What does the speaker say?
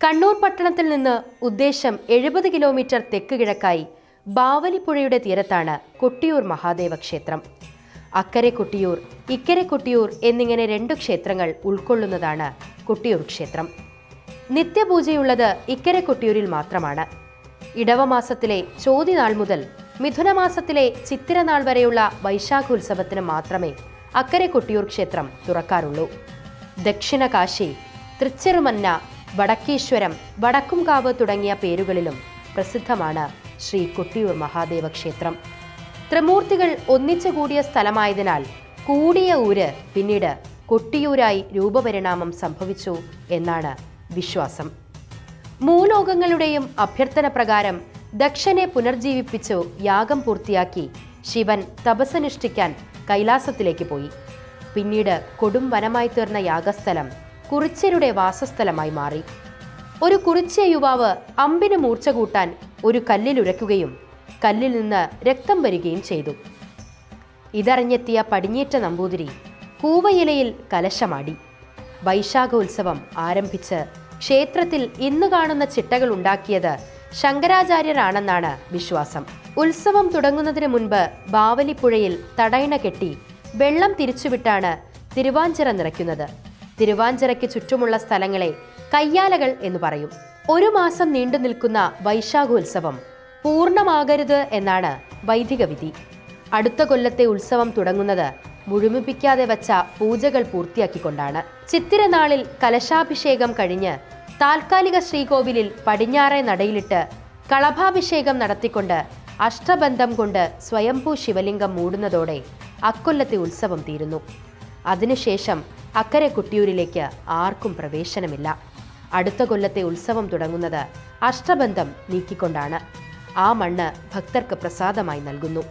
കണ്ണൂർ പട്ടണത്തിൽ നിന്ന് ഉദ്ദേശം എഴുപത് കിലോമീറ്റർ തെക്ക് കിഴക്കായി ബാവലിപ്പുഴയുടെ തീരത്താണ് കൊട്ടിയൂർ മഹാദേവ ക്ഷേത്രം. അക്കരെ കൊട്ടിയൂർ ഇക്കരെ കൊട്ടിയൂർ എന്നിങ്ങനെ രണ്ടു ക്ഷേത്രങ്ങൾ ഉൾക്കൊള്ളുന്നതാണ് കൊട്ടിയൂർ ക്ഷേത്രം. നിത്യപൂജയുള്ളത് ഇക്കരെ കൊട്ടിയൂരിൽ മാത്രമാണ്. ഇടവമാസത്തിലെ ചോതിനാൾ മുതൽ മിഥുനമാസത്തിലെ ചിത്തിരനാൾ വരെയുള്ള വൈശാഖോത്സവത്തിന് മാത്രമേ അക്കരെ കൊട്ടിയൂർ ക്ഷേത്രം തുറക്കാറുള്ളൂ. ദക്ഷിണ കാശി തൃച്ചെറുമന്ന വടക്കീശ്വരം വടക്കുംകാവ് തുടങ്ങിയ പേരുകളിലും പ്രസിദ്ധമാണ് ശ്രീ കൊട്ടിയൂർ മഹാദേവ ക്ഷേത്രം. ത്രിമൂർത്തികൾ ഒന്നിച്ചു കൂടിയ സ്ഥലമായതിനാൽ കൂടിയ ഊര് പിന്നീട് കൊട്ടിയൂരായി രൂപപരിണാമം സംഭവിച്ചു എന്നാണ് വിശ്വാസം. മൂലോകങ്ങളുടെയും അഭ്യർത്ഥന പ്രകാരം ദക്ഷനെ പുനർജീവിപ്പിച്ചു യാഗം പൂർത്തിയാക്കി ശിവൻ തപസ്സനുഷ്ഠിക്കാൻ കൈലാസത്തിലേക്ക് പോയി. പിന്നീട് കൊടും വനമായി തീർന്ന യാഗസ്ഥലം കുറിച്യരുടെ വാസസ്ഥലമായി മാറി. ഒരു കുറിച്യ യുവാവ് അമ്പിന് മൂർച്ച കൂട്ടാൻ ഒരു കല്ലിലുരയ്ക്കുകയും കല്ലിൽ നിന്ന് രക്തം വരികയും ചെയ്തു. ഇതറിഞ്ഞെത്തിയ പടിഞ്ഞേറ്റ നമ്പൂതിരി കൂവയിലയിൽ കലശമാടി. വൈശാഖോത്സവം ആരംഭിച്ച് ക്ഷേത്രത്തിൽ ഇന്ന് കാണുന്ന ചിട്ടകൾ ഉണ്ടാക്കിയത് ശങ്കരാചാര്യരാണെന്നാണ് വിശ്വാസം. ഉത്സവം തുടങ്ങുന്നതിന് മുൻപ് ബാവലിപ്പുഴയിൽ തടയണ കെട്ടി വെള്ളം തിരിച്ചുവിട്ടാണ് തിരുവാഞ്ചിറ നിറയ്ക്കുന്നത്. തിരുവാഞ്ചിറയ്ക്ക് ചുറ്റുമുള്ള സ്ഥലങ്ങളെ കയ്യാലകൾ എന്ന് പറയും. ഒരു മാസം നീണ്ടു നിൽക്കുന്ന വൈശാഖോത്സവം പൂർണമാകരുത് എന്നാണ് വൈദിക വിധി. അടുത്ത കൊല്ലത്തെ ഉത്സവം തുടങ്ങുന്നത് മുഴുമിപ്പിക്കാതെ വച്ച പൂജകൾ പൂർത്തിയാക്കിക്കൊണ്ടാണ്. ചിത്തിരനാളിൽ കലശാഭിഷേകം കഴിഞ്ഞ് താൽക്കാലിക ശ്രീകോവിലിൽ പടിഞ്ഞാറെ നടയിലിട്ട് കളഭാഭിഷേകം നടത്തിക്കൊണ്ട് അഷ്ടബന്ധം കൊണ്ട് സ്വയംഭൂ ശിവലിംഗം മൂടുന്നതോടെ അക്കൊല്ലത്തെ ഉത്സവം തീരുന്നു. അതിനുശേഷം അക്കരെ കുട്ടിയൂരിലേക്ക് ആർക്കും പ്രവേശനമില്ല. അടുത്ത കൊല്ലത്തെ ഉത്സവം തുടങ്ങുന്നത് അഷ്ടബന്ധം നീക്കിക്കൊണ്ടാണ്. ആ മണ്ണ് ഭക്തർക്ക് പ്രസാദമായി നൽകുന്നു.